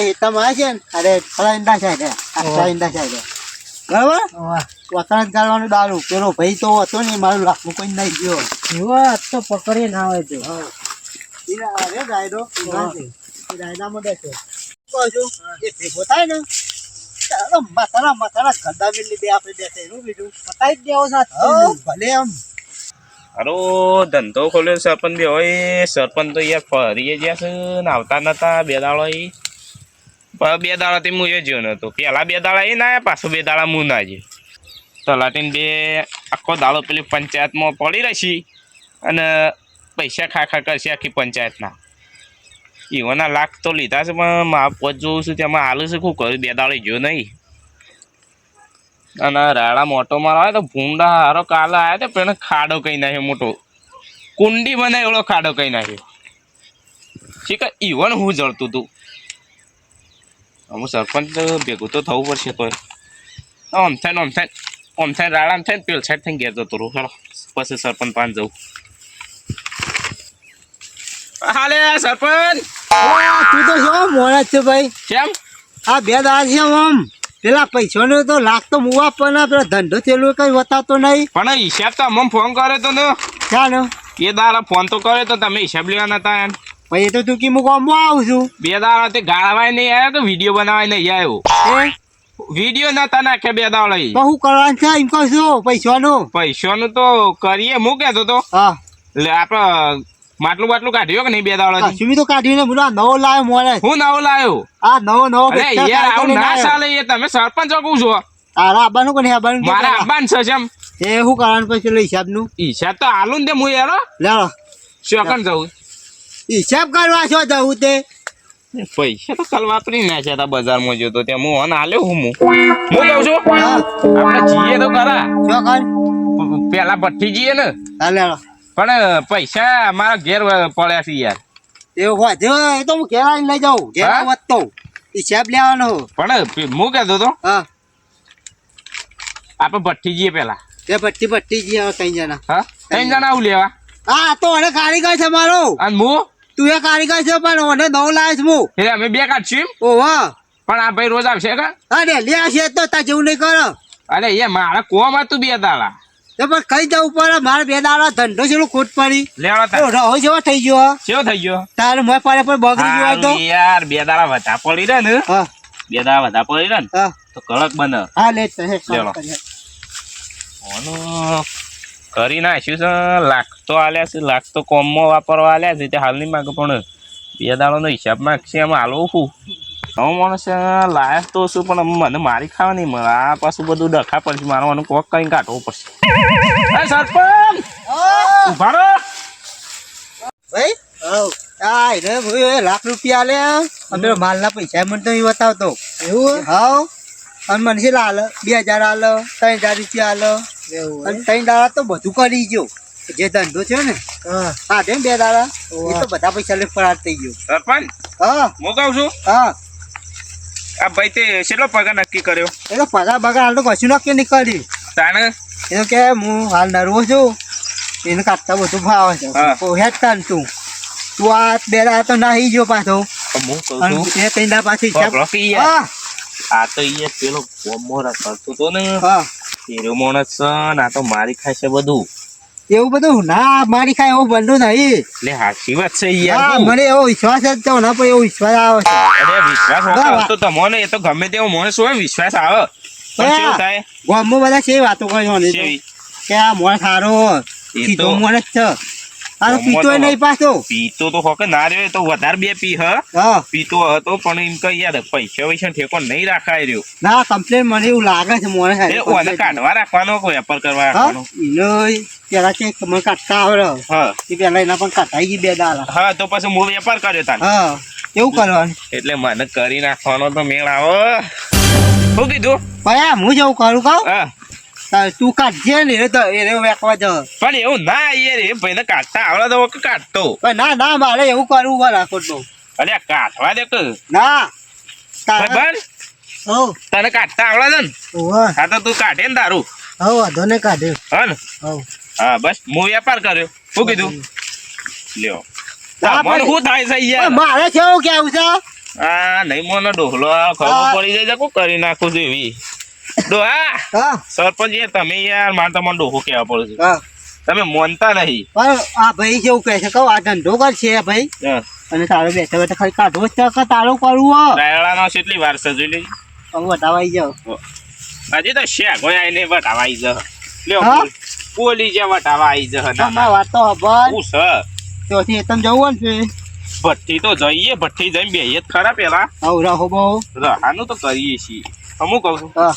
આપણે હેતામાં આવે છે ને અરે થોડા ઈંડા છે ને આટલા ઈંડા છે કે. બરાબર? વતન જ ગાળવાનું દારૂ પેલો ભાઈ તો હતો ને મારું લાખનું કોઈ નહીં ગયો. એવો તો પકડી ના આવે તો અરે ડાયરો ઈરા છે. એ ડાયરામાં બેઠો. કહું એ ભેગો થાય ને માથાના માથાના ગંદા મિલી બે આપણે બેસે એનું બીજું. પતાઈ જ દેવો સાથે. ભલે એમ. હારો ધંધો ખોલ્યો સરપંચ બે. હોય સરપંચ તો યાર ફરીએ જ્યાં છે ને આવતા નતા બે દાડો પણ બે દાડાથી હું એ જ્યો નતો. પેલા બે દાડા એ ના પાછો બે દાડા હું ના જ્યો તલાટીને બે આખો દાડો પેલી પંચાયતમાં પડી રહેશી અને પૈસા ખા ખા કરશે આખી પંચાયતના. એવાના લાખ તો લીધા છે, પણ મારા પોત જોઉં છું, તેમાં હાલ છે, શું કર્યું બે દાડે જો નહીં. અને રાડા મોટો મારો આવે તો ભૂંડા હારો કાલે આવ્યો તો પણ ખાડો કહી નાખ્યો મોટો. કુંડી બનાવી એવડો ખાડો કહી નાખ્યો. શીખ ઈવન હું જળતું તું? અમુક સરપંચ ભેગું તો થવું પડશે તોય. આમ થાય આમ થાય આમ થાય રાડામ થાય ને પેલ સાઈડ થઈને ઘેર જતો રહું. ચાલો પછી સરપંચ પાન જવું હાલે સરપંચ. તું તો શું મોડા છે ભાઈ? કેમ? આ બે દાડા છે આમ પેલા પૈસાનો તો લાગતો મુવા પણ પેલા ધંધો થયેલો કઈ બતાવતો નહીં. પણ હિસાબ તો મમ ફોન કર્યો તો ને. ચાલો એ દાડા ફોન તો કર્યો તો તમે હિસાબ લેવા નતા એમ. પછી તો તું કી મૂકવામાં આવું છું. બે દાડા તે ગાળવાય નહીં આવ્યો કે વીડિયો બનાવાય નહીં આવ્યો? વીડિયો નતા નાખ્યા બે દાડા લઈ તો હું કરવાનું છે એમ કહું છું પૈસાનું. પૈસાનું તો કરીએ હું કહેતો તો. હા. એટલે આપડે માટલું બાટલું કાઢ્યો કે નહીં બે દાડા સુમી તો ને? બોલો નવો લાવ્યો મોડે. હું નવો લાવ્યો આ નવો નવો યાર આવું ના ચાલે એ તમે સરપંચ કહું છો તારા આબાનું કોને આબાનું? મારા આબાન છે જેમ. એ શું કરવાનું પછી હિસાબ હિસાબનું. હિસાબ તો હાલું ને તે હું યાર લેવો શોકન જવું? હિસાબ કરવા છો જવું તે? પૈસા તો કાલ વાપરી નાખ્યા હતા બજારમાં જો તો ત્યાં હું હાલ્યો હું હું. હું કહું છું? આપણે જઈએ તો ખરા. પેલા ભઠ્ઠી જઈએ ને. પણ પૈસા મારા ઘેર પડ્યા છે યાર. એવું હોય? જો એ તો હું ઘેર આવીને લઈ જાઉં. ઘેર વધતો હિસાબ લેવાનો. પણ હું કહેતો તો હા. આપણે ભઠ્ઠી જઈએ પેલા. એ ભઠ્ઠી ભઠ્ઠી જી હવે કઈ જણા. હા? ત્રણ જણા આવું લેવા. હા તો એને કારીગર છે મારો. અને હું? તું એ કારીગર છે પણ ઓને નવ લાવે છે હું. એટલે અમે બે કાઢ છીએ ઓહો. પણ આ ભાઈ રોજ આવશે કા? અરે લે છે તો તા જેવું નહીં કરો. અરે એ મારા કોમ હતું બે દાડા. તો પણ કઈ જવું પડે? મારે બે દાડા ધંધો છે ખોટ પડી. લેવા તો રહો જેવો થઈ ગયો. કેવો થઈ ગયો? તારે મોય પડે પણ બગડી ગયો તો. યાર બે દાડા વધા પડી રહ્યા ને. હા. બે દાડા વધા પડી રહ્યા ને તો કડક બને. હા લે લેલો. ઓનું. કરી નાખ્યું છે. લાખ તો આલ્યા છે. લાખ તો કોમમાં વાપરવા આલ્યા છે. તે હાલની માંગ પણ બે દાડોનો હિસાબ માંગશે એમ હાલવું શું હું માણસ લાયક તો છું પણ મને મારી ખાવા નહીં મળે. આ પાછું બધું ડખા પડશે. મારો મને કોક કઈ કાઢવો પડશે. સરપંચ! ઊભા રહો. ભાઈ? ભાઈ લાખ રૂપિયા લે માલના પૈસા મને તો બતાવતો. એવું? હવ. અને મને છે લાલ બે હજાર હાલ ત્રણ હજાર રૂપિયા હાલ અને ત્રણ દાડા તો બધું કરી ગયો. જે ધંધો છે ને હા. બે દાડા. એ તો બધા પૈસા લઈ ફરાર થઈ ગયો. સરપંચ હા. મોકલું છું? હા. આ ભાઈ તે કેટલો પગાર નક્કી કર્યો? એ તો પગાર બગાર હાલ તો કશું નક્કી નહીં કર્યું. તાણે? એનું કે હું હાલ નર્વો છું. એને કાઢતા બધું ભાવે છે. હેડ તાન તું. તું આ બે દાડા તો નાહી ગયો પાછો. હું કહું અને છું એ ત્રણ દાડા પાછી. હા. આ તો એ પેલો મોરા કરતો તો ને. તેરો માણસ આ તો મારી ખાશે બધું. એવું બધું? ના મારી ખાય એવું બનતું નહીં. એટલે હાચી વાત છે યાર મને એવો વિશ્વાસ જ તો ના પણ એવો વિશ્વાસ આવે છે. અરે વિશ્વાસ તો તમને એ તો ગમે તેવો માણસ હોય વિશ્વાસ આવે. ગામમાં બધા છે વાતો કઈ. કે આ મોણ સારો સીધો તો- મોણ જ છે. આ પીતો નહીં પાછો. પીતો તો હોકે ના રહ્યો તો વધારે બે પી હ. પીતો હતો પણ એમ કઈ યાર પૈસા વૈસા ઠેકો નહીં રાખાય રહ્યો. ના કમ્પ્લેન મને એવું લાગે છે મને એ ઓને કાઢવા રાખવાનો કોઈ વેપાર કરવા રાખવાનો. એનો પેલા કે મને કાઢતા આવડે. હા. એ પેલા એના પણ કાઢાઈ ગઈ બે દાડા. હા તો પછી હું વેપાર કર્યો તાન. હા એવું કરવાનું. એટલે મને કરી નાખવાનો તો મેળ આવો શું કીધું? ભયા હું જેવું કરું કહું. હા. તું કાઢજે ને એ તો એને વેકવા જ. પણ એવું ના એ ભાઈને કાઢતા આવડે તો કાઢતો. ના ના મારે એવું કરવું ઊભા રાખો તો. અરે કાઢવા દે ના. તારે ખબર? તને કાઢતા આવડે છે ને? હા તો તું કાઢે ને તારું હા વાંધો ને કાઢે. હા ને? હા. બસ હું વેપાર કર્યો. શું કીધું? લ્યો. તમારું શું થાય છે યાર? મારે કેવું કેવું છે? આ નહીં મને ડોહલો ખબર પડી જાય છે કોક કરી નાખું એવી ડોહા હા. સરપંચ યાર તમે યાર મારે તમને ડોહો કહેવા પડે છે. તમે મોનતા નહીં. પણ આ ભાઈ જેવું કહે છે કહો આ ધંધો કરશે ભાઈ. અને તારો બેઠા બેઠા ખાલી કાઢવો જ છે કે તારો કરવો? રાયડાનો કેટલી વાર છે જોઈ લઈ હું બતાવાઈ જાઉં હજી તો શેક હોય આઈને આવી જહ લ્યો? બોલ. જે વટાવા જ તમારી વાત તો ખબર. હું છે? ત્યાંથી એતમ જવું ને ભઠ્ઠી તો જઈએ ભઠ્ઠી જઈને બેહીએ જ ખરા પેલા. હવ રહો બહુ. રહાનું તો કરીએ છીએ. અમુક કહું છું. હા.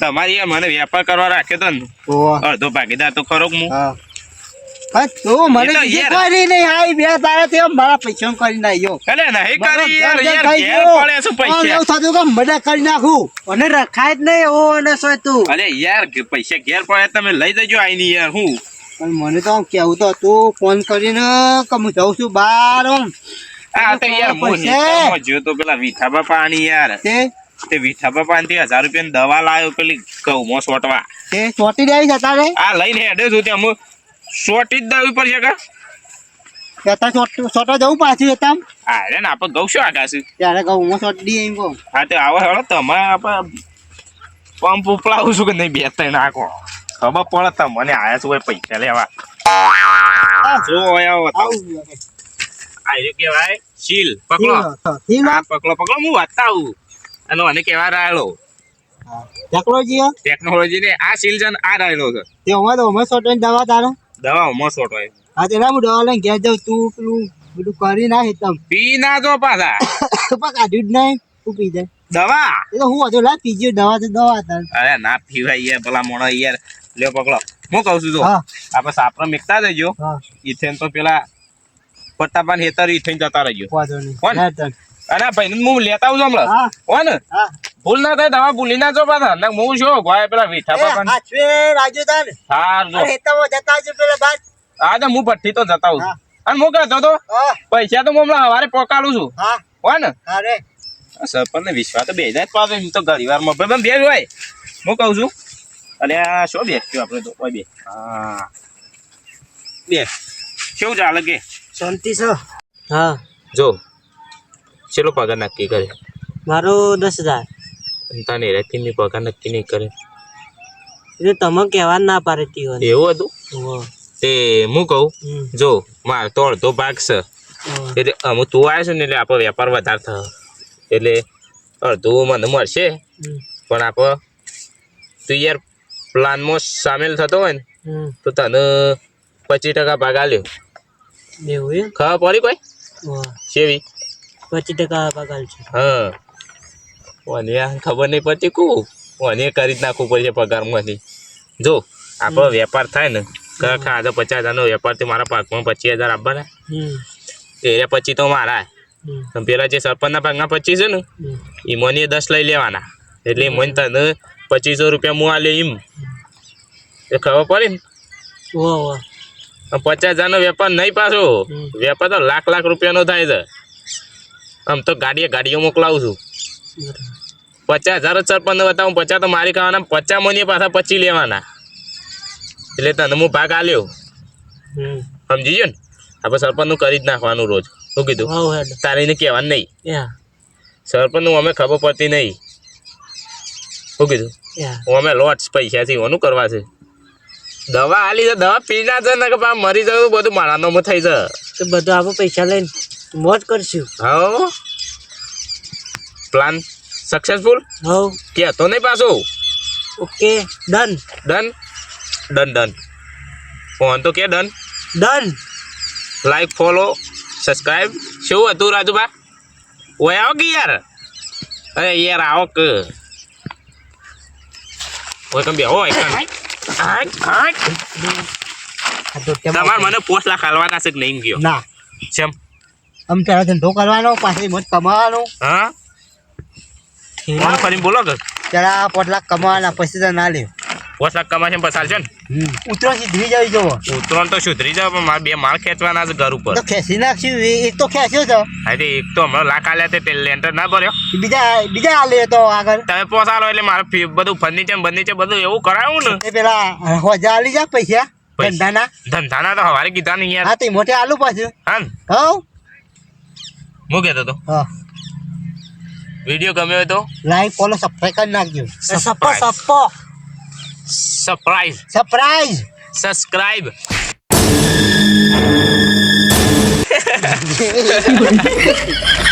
તમારી યાર મને વેપાર કરવા રાખે તો ને. અડધો ભાગીદાર તો ખરો હું. તું મને તો કરી નહીં આઈ બે તારા તે મારા પૈસા કરી નાખ્યો એટલે નહીં કરી યાર યાર ઘેર પડે છે પૈસા. એવું થતું કે મદદ કરી નાખું. અને રખાય જ નહીં એવો અને સોય તું. અરે યાર પૈસા ઘેર પડે તમે લઈ જજો આઈની યાર હું. પણ મને તો કેવું તો તું ફોન કરીને કે હું જાઉં છું બાર આમ. આ તો યાર હું પૈસા. તો પેલા વિઠાબા પાણી યાર. તે? તે વિઠાબા પાણી હજાર રૂપિયાની દવા લાવ્યો પેલી ઘઉંમાં સોટવા. તે સોટી દેવી છે તારે આ લઈને હેડે છું તે હું. સોટી જ દેવી પડશે કા જતા ચોટા જવું પાછું જતા અરે ને આપણે ઘઉં શું આગાશું ત્યારે કહું હું એમ કહું. હા તે આવો હેડો તમે આપણે પંપ ઉપલાવું છું કે નહીં બે ત્રણ નાખો ખબર પડે તમને આયા છું પૈસા લેવા. જો આવો આવું આ શીલ પકડો. પકડો પકડો હું બતાવું અને મને કેવા રાયલો ટેકનોલોજી ટેકનોલોજી ને આ સિલજન આ રાયલો છે. તે અમે તો ચોટવાની દવા તારે? દવા મસોટ હોય. હા તેના હું દવા લઈને ઘેર જાઉં તું પેલું બધું કરી ના હેતમ પી ના જો પાછા પણ કાઢ્યું જ નહીં તું પી જાય દવા? એ તો હું હતું લા પીજ્યો દવા તો દવા તાર. અરે ના પીવાય યાર પેલા મોણો યાર. લ્યો પકડો. હું કહું છું જો. આપણે સાપરો મેકતા જજો ઇથેન તો પેલા પટ્ટાપાન હેતર ઇથેન જતા રહેજો. વાંધો નહીં. અને ભાઈ હું લેતા આવું છું હમણાં. હો. ને? ભૂલ ના થાય દવા ભૂલી ના જો પાછા. ને હું શું ગોય પેલા વીઠા પાપા હાચવે રાજુ તાર હાર જો. અરે હેતામાં જતા આવજો પેલા બાદ આજે હું ભઠ્ઠી તો જતા આવું હા. છું અને હું કહેતો તો પૈસા તો હું હમણાં સવારે પોકાડું છું. હો. ને? અરે. સરપંચ ને વિશ્વાસ તો બે જાય જ પાછો એમ તો ઘણી વારમાં ભાઈ બે હોય હું કહું છું અને આ શું બેસ્યું આપણે તો? ઓય બે. હા. બે. કેવું ચાલે કે? શાંતિ છો. હા જો. ચેલો પગાર નક્કી કરે? મારો દસ હજાર. તને ની પગાર નક્કી નહીં કરે એટલે તમે કહેવા ના પાડતી હોય. એવું હતું? તે હું કહું. જો મારે તો અડધો ભાગ છે. એટલે અમુ તું આવ્યો છે ને એટલે આપણો વેપાર વધારે થયો. એટલે અડધું મને મળશે. પણ આપણે તું યાર પ્લાનમાં સામેલ થતો હોય ને તો તને પચીસ ટકા ભાગ આલ્યો. ખબર પડી કોઈ? ઓહો. સેવી પચીસ ટકા પગાર છે. હા. મને ખબર નહીં પડતી કુ? મને કરી જ નાખવું પડશે પગારમાંથી. જો આપણો વેપાર થાય ને ખરેખર આજે પચાસ હજારનો વેપાર મારા પાકમાં પચીસ હજાર આપવાના. એ પછી તો મારા. પેલા જે સરપંચના ભાગના પચીસ છે ને. એ મને દસ લઈ લેવાના. એટલે મને તને પચીસો રૂપિયા હું લે એમ એ ખબર પડે ને. પચાસ હજારનો વેપાર નહીં પાછો. વેપાર તો લાખ લાખ રૂપિયાનો થાય છે. આમ તો ગાડીએ ગાડીઓ મોકલાવું છું. પચાસ હજાર જ સરપંચને બતાવું પચાસ તો મારી ખાવાના પચાસ મને પાછા પચી લેવાના. એટલે તને હું ભાગ આલ્યો. સમજી ગયો ને? આપણે સરપંચનું કરી જ નાખવાનું રોજ. શું કીધું? તારે એને કહેવાનું નહીં. સરપંચનું અમે ખબર પડતી નહીં. શું કીધું? હું અમે લોટ પૈસાથી ઓનું કરવા છે. દવા આલી દવા પી ના છે ને કે મરી જવું બધું મારા નોમાં થઈ જાય બધું આપણે પૈસા લઈને. મોજ કરશું હા પ્લાન સક્સેસફુલ હવ કહેતો નહીં પાછો okay done done done done phone તો કે done done like follow subscribe શું હતું રાજુબા ઓય આવો કે યાર અરે યાર આવો કે ઓય કમ બેહો ઓય કમ આક આક આ તો કેમ તમાર મને પોસ્ટ લાખ હાલવાના છે કે નહીં ગયો ના ચમ આમ તારા ધંધો કરવાનો પાછી મત કમાવાનો. હા? મને ફરી બોલો કે તારા પોટલા કમાવાના પછી તો ના લ્યો પોસ્ટ લાખ કમાશે પસાર છે ને? ઉતરો સુધરી જવી જો ઉતરણ તો સુધરી જાવ પણ મારે બે માળ ખેંચવાના છે ઘર ઉપર. તો ખેંચી નાખ્યું એક તો ખેંચ્યો છે હા એક તો હમણાં લાખ આલ્યા તે લેન્ટર ના ભર્યો. બીજા બીજા આ તો આગળ. તમે પોસાલો એટલે મારે બધું ફર્નિચર ફર્નિચર બધું એવું કરાયું ને? પેલા હોજા આલી જા પૈસા? ધંધાના. ધંધાના તો હવારે કીધા નહીં યાર. હા તે મોટે આલુ પાછું. હા ને? હું કહેતો હતો? હા. વીડિયો ગમ્યો હોય તો? લાઈક ફોલો સબસ્ક્રાઇબ કરી નાખજો. સપ્પો સપ્પો સરપ્રાઈઝ સરપ્રાઈઝ સબસ્ક્રાઇબ આ